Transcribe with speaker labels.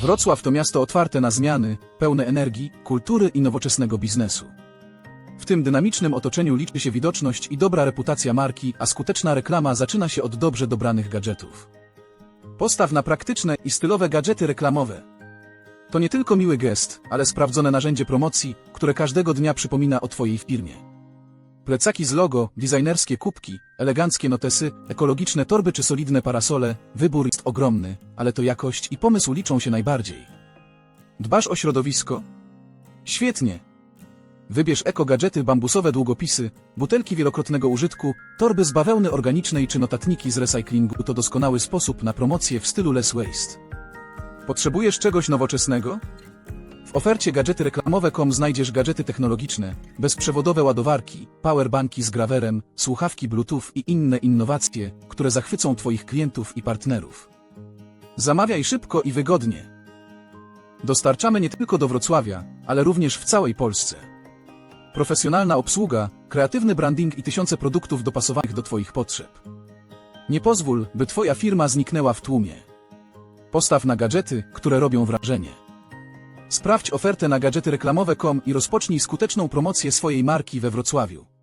Speaker 1: Wrocław to miasto otwarte na zmiany, pełne energii, kultury i nowoczesnego biznesu. W tym dynamicznym otoczeniu liczy się widoczność i dobra reputacja marki, a skuteczna reklama zaczyna się od dobrze dobranych gadżetów. Postaw na praktyczne i stylowe gadżety reklamowe. To nie tylko miły gest, ale sprawdzone narzędzie promocji, które każdego dnia przypomina o Twojej firmie. Plecaki z logo, designerskie kubki, eleganckie notesy, ekologiczne torby czy solidne parasole, wybór jest ogromny, ale to jakość i pomysł liczą się najbardziej. Dbasz o środowisko? Świetnie! Wybierz eko-gadżety, bambusowe długopisy, butelki wielokrotnego użytku, torby z bawełny organicznej czy notatniki z recyklingu to doskonały sposób na promocję w stylu less waste. Potrzebujesz czegoś nowoczesnego? W ofercie gadżety reklamowe.com znajdziesz gadżety technologiczne, bezprzewodowe ładowarki, powerbanki z grawerem, słuchawki Bluetooth i inne innowacje, które zachwycą Twoich klientów i partnerów. Zamawiaj szybko i wygodnie. Dostarczamy nie tylko do Wrocławia, ale również w całej Polsce. Profesjonalna obsługa, kreatywny branding i tysiące produktów dopasowanych do Twoich potrzeb. Nie pozwól, by Twoja firma zniknęła w tłumie. Postaw na gadżety, które robią wrażenie. Sprawdź ofertę na gadżety reklamowe.com i rozpocznij skuteczną promocję swojej marki we Wrocławiu.